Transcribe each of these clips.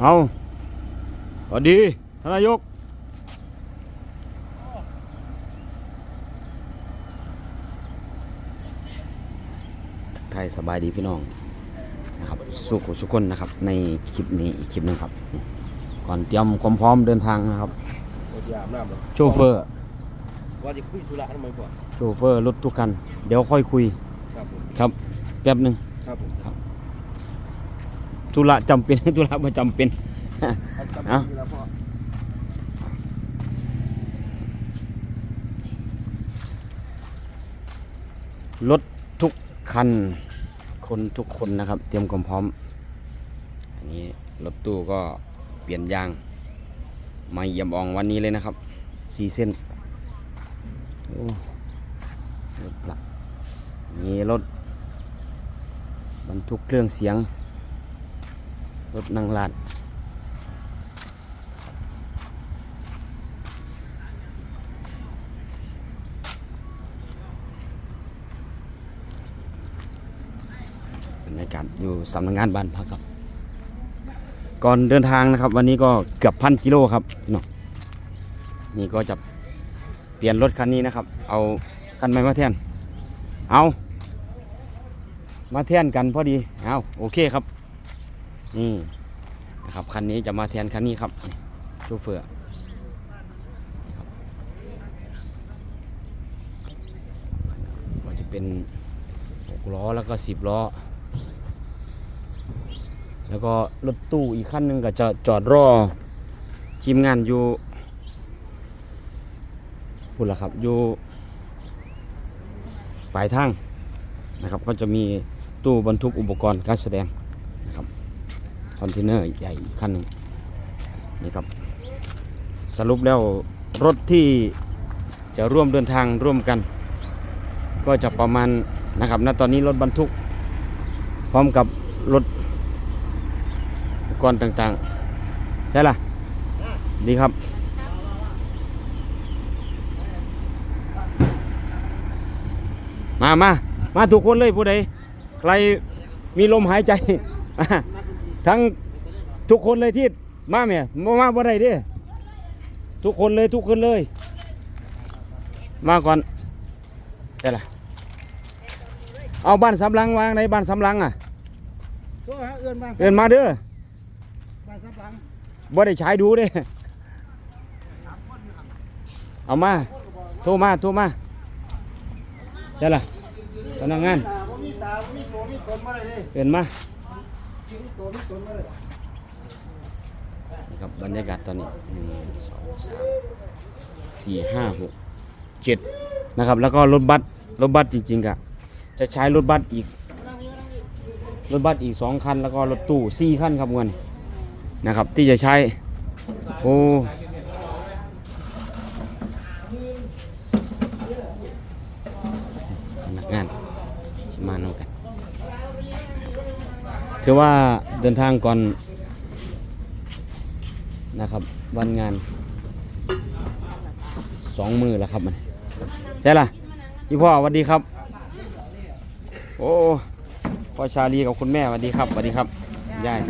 เอาสวัสดีท่านนายก ไทยสบายดีพี่น้องนะครับสุขสุขคนนะครับ ในคลิปนี้อีกคลิปหนึงครับนี่ก่อนเตรียมความพร้อมเดินทางนะครับโอ้ยอาบน้ำเลยโชเฟอร์ ว่าจะคุยธุระทำไมก่อนโชเฟอร์รถทุกคัน เดี๋ยวค่อยคุย ครับผม ครับ แป๊บหนึ่งครับผม ธุระจำเป็น ธุระไม่จำเป็น เอาล้วพ่อรถทุกคัน คนทุกคนนะครับ เตรียมความพร้อม อันนี้รถตู้ก็เปลี่ยนยางไม่เยี่ยมอองวันนี้เลยนะครับสี่เส้นรถละมีรถบรรทุกเครื่องเสียง รถนั่งลาดบรรยากาศอยู่สำนักงานบ้านพักครับ ก่อนเดินทางนะครับ วันนี้ก็เกือบพันกิโลครับน,นี่ก็จะเปลี่ยนรถคันนี้นะครับ เอาคันใหม่มาแทนเอามาแทนกันพอดี เอาโอเคครับ นี่นะครับคันนี้จะมาแทนคันนี้ครับนี่โชเฟอร์ครับก็จะเป็นหกล้อแล้วก็สิบล้อ แล้วก็รถตู้อีกคันหนึ่งก็จะจอดรอทีมงานอยู่พูดละครับอยู่ปลายทางนะครับก็จะมีตู้บรรทุกอุปกรณ์การแสดง คอนเทนเนอร์ใหญ่อีกคันหนึ่งนี่ครับ สรุปแล้วรถที่จะร่วมเดินทางร่วมกัน ก็จะประมาณนะครับณตอนนี้รถบรรทุก พร้อมกับรถอุปกรณ์ต่างๆ ใช่ล่ะ ดีครับมามามาทุกคนเลยผู้ใด ใครมีลมหายใจ ทั้งทุกคนเลยที่มาเมียมามาบ่ได้เด้ทุกคนเลยทุกคนเลย มาก่อนใช่ล่ะเอาบ้านสำลังวางในบ้านสำลังอะโทษฮะเอื้อนบ้านเอินมาเด้อบ้านสับหลังบ่ได้ใช้ดูเด้เอามาโทรมาโทรมาใช่ล่ะพนักงานตาบ่มีตาบ่มีตัวมีตนมาเลยเด้เอินมา นมาเลยนี่ครับบรรยากาศตอนนี้หนึ่งสองสามสี่ห้าหกเจ็ดนะครับ แล้วก็รถบัสรถบัสจริงๆกะจะใช้รถบัสอีก รถบัสอีกสองคัน แล้วก็รถตู้สี่คันครับเงินนะครับ ที่จะใช้โอ้พนักงานที่มาน้องกัน ถือว่าเดินทางก่อนนะครับ วันงานสองมือแล้วครับมันใช่ล่ะพี่พ่อสวัสดีครับ โอ้พ่อชาลีกับคุณแม่สวัสดีครับสวัสดีครับยาย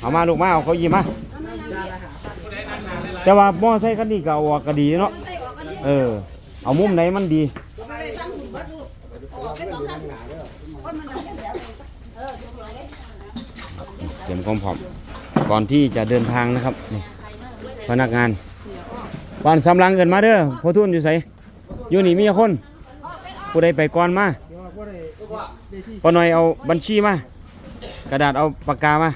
เอามาลูกมาเอาเขายิบมาแต่ว่ามอไซคันนี้ก็ออกก็ดีเนาะเออ เอามุมไหนมันดีเตรียมความพร้อมก่อนที่จะเดินทางนะครับนี่พนักงานบ้านสำลังเกินมาเด้อพอทุนอยู่ไสอยู่นี่มีคนผู้ใดไปก่อนมาเดี๋ยวว่าบ่ได้ได้ที่ปอน่อยเอาบัญชีมากระดาษเอาปากกามา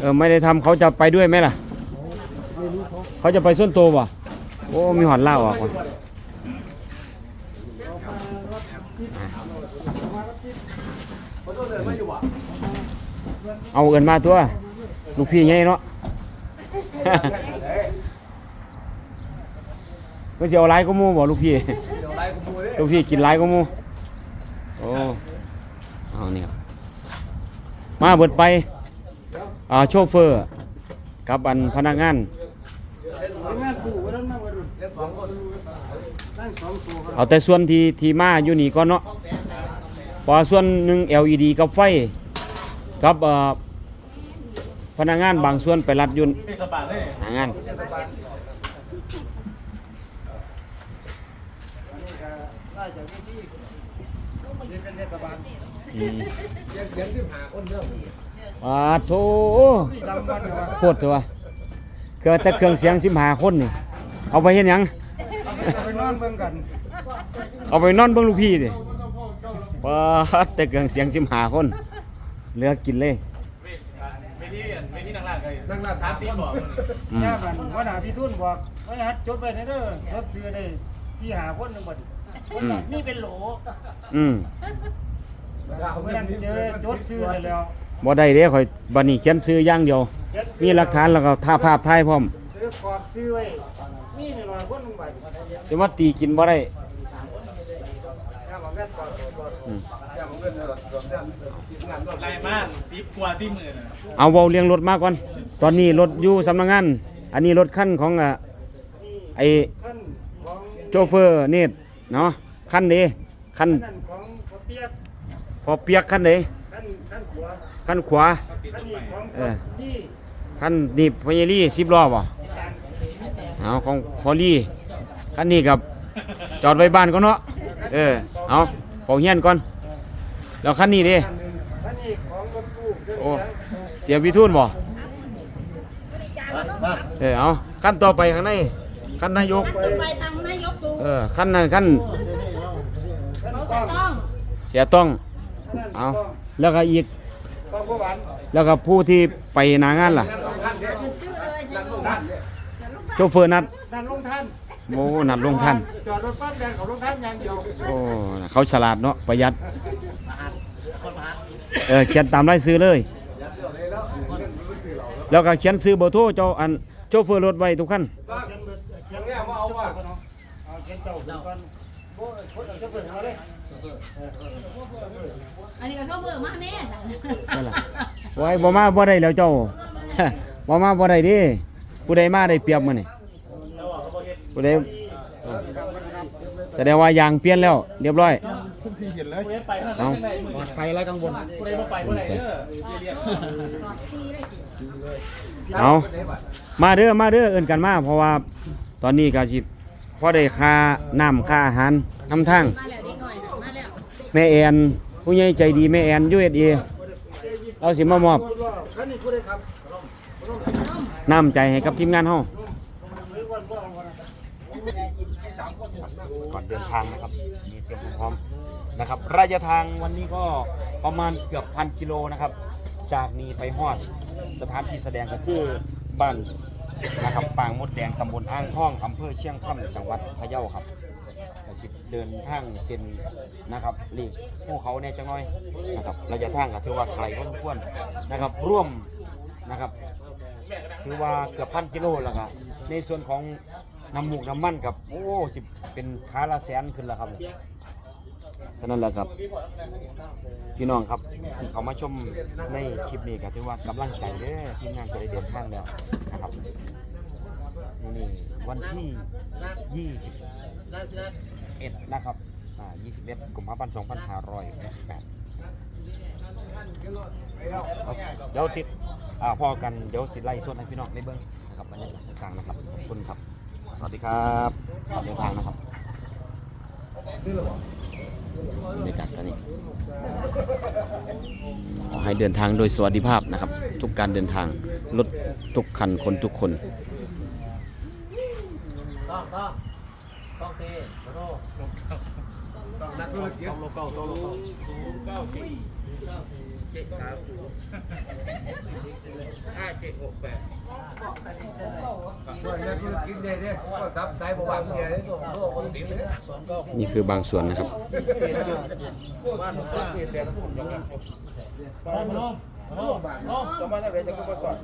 เออไม่ได้ทำเขาจะไปด้วยไหมล่ะ เขาจะไปส้นโตบ่โอ้มีหอดเหล้าอะว่ะ เอาเงินมาตัว ลูกพี่ไงเนาะไม่สิเอาไรก็มูบ่ลูกพี่ลูกพี่กินไรก็มูโอ้เอาเนี่ยมาเบิดไปอ่าโชเฟอร์กับอันพนักงานทำงานกูวันนั้นมาวันนั้นนั่งสองตัวครับเอาแต่ส่วนที่ที่มาอยู่นี่ก่อนเนาะ เพอส่วนหนึ่ง LED กับไฟกับพนักงานบางส่วนไปรัดอยุนเทศบาลเลยหางานเทศบาลน่าจะวิธีนี่เป็นเทศบาลอืมเสียงานปาโถจำวันว่าโคตรเถอะวะเกิดแต่เครื่องเสียง15คนนี่ เอาไปเฮ็ดหยัง เอาไปนอนเบิ่งกัน เอาไปนอนเบิ่งลูกพี่ดิ ปาดแต่เครื่องเสียง15คนเหลือกินเลยไม่ที่ไม่ที่นักล่าเลยนักล่าสามสี่บอกอืมย่ามันหัวหน้าพี่ทุนบอกว่าฮัดจดไปเด้อจดซื้อได้ที่หาคนหนึงบ่ดิคนนั้นนี่เป็นโหลอืมเมื่อนั้นเจอจดซื้อได้แล้วบ่ได้เด้ข่อยบัดนี้เขียนชื่ออย่างเดียว มีหลักฐานแล้วก็ถ่ายภาพถ่ายพร้อมเจอกรอกซื้อไว้มีหน่อยคนหนึงบ่ดิจะมาตีกินบ่ได้ย่ามาแม่นก รายม่านสีกว่าที่มือน่ะเอาเว้าเรียงรถมาก่อนตอนนี้รถอยู่สำนักงาน อันนี้รถคันของอะไอ้โชเฟอร์เนี่เนาะคันนี้คันนั่นของพ่อเปียกพอเปียกคันนี้ขั้นขั้นขวาขั้นนี้ของเออ นี่คันนี่พญาลี่สิบล้อบ่เอาของพอลี่คันนี้กับจอดไว้บ้านก่อนเนาะเออเอา เฝ้าเฮียนก่อน แล้วคันนี้เด้ขั้นหนึ่งขั้นนี้ของรถตู้เครื่องโอ้เสียงเสียพิทุนบ่เออเอาคันต่อไปข้างในคันนายก ไปทางนายกตู่เออคันนั้นคันขั้นเขาต้จะองต้องเสียต้องขั้นเอาต้องแล้วก็อีกต้องผู้หวานแล้วก็ผู้ที่ไปหนางานล่ะมันชื่อเลยใช่ไหมโชเฟอร์นัดนั่นลงท่าน โอ้นัดลงท่าน จอดรถปั๊บแดงเขาลงท่านอย่างเดียวโอ้เขาฉลาดเนาะประหยัด เออเขียนตามรายซื้อเลย แล้วก็เขียนซื้อเบอร์โทรเจ้าอันโชเฟอร์รถไว้ทุกขั้นเชียงเบิดเชียงเนี่ยมาเอาว่าเอาเชียงเจ้าผมก่อนโอ้ยคนเอาเจ้าเบิดมาเลยอันนี้ก็เขาเบื่อมากแน่สันนั่นล่ะไว้บ่มาบ่ได้แล้วเจ้าบ่มาบ่ได้เดิผู้ใดมาได้เปรียบมื้อนี่ ผู้ใดเออแสดงว่ายางเปลี่ยนแล้ว เรียบร้อยผู้ใดไปข้างเอาในมือปลอดภัยไรกังวลผู้ใดบ่ไปผู้ใดเด้อเรียกกอดซีได้สิเอามาเด้อมาเด้อเอิ้นกันมาเพราะว่าตอนนี้ก็สิพอได้ค่าน้ำค่าอาหารนำทางมาแล้วนิดหน่อยนะมาแล้วแม่แอนผู้ใหญ่ใจดีแม่แอน USA เราสิมามอบขั้นนี้ผู้ใดครับน้ำใจให้กับทีมงานเฮา หรือวันบ่เอาวัน ก่อนเดินทางนะครับ มีเตรียมพร้อมนะครับ ระยะทางวันนี้ก็ประมาณเกือบพันกิโลนะครับ จากนี้ไปฮอดสถานที่แสดงก็คือบ้านนะครับปางมดแดงตำบลอ้างท่องอำเภอเชียงคำจังหวัดพะเยาครับสิเดินทางเส้นนะครับหลีกภูเขาเนี่ยจังน้อยนะครับระยะทางก็ถือว่าไกลพอสมควรนะครับ ร่วมนะครับถือว่าเกือบพันกิโลแล้วครับในส่วนของ น้ำหมูกน้ำมันกับโอ้สิเป็นค้าละแสนขึ้นแล้วครับฉะนั้นแหละครับ พี่น้องครับที่เขามาชมในคลิปนี้ก็ถือว่ากำลังใจเด้อทีมงานจะได้เดินทางแล้วนะครับนี่วันที่ 21 นะครับอ่า21กุมภาพันธ์2568ครับเดี๋ยวติดอ่าพอกันเดี๋ยวสิไล่สดให้พี่น้องได้เบิ่งนะครับบรรยากาศต่างๆนะครับขอบคุณครับ สวัสดีครับออกเดินทางนะครับบรรยากาศตอนนี้ขอให้เดินทางโดยสวัสดิภาพนะครับ ทุกการเดินทางรถทุกคันคนทุกคนต้องต้องต้องเตะโลนักธุรกิจต้องโลเก้าโตโลเก้าสี่ เจ็ดสามศูนย์ห้าเจ็ดหกแปดนี่คือบางส่วนนะครับ บ้านผมเปลี่ยนแปลงผมยังไงบ้านน้องน้องน้องจะมาได้เลยจะก็มาสอน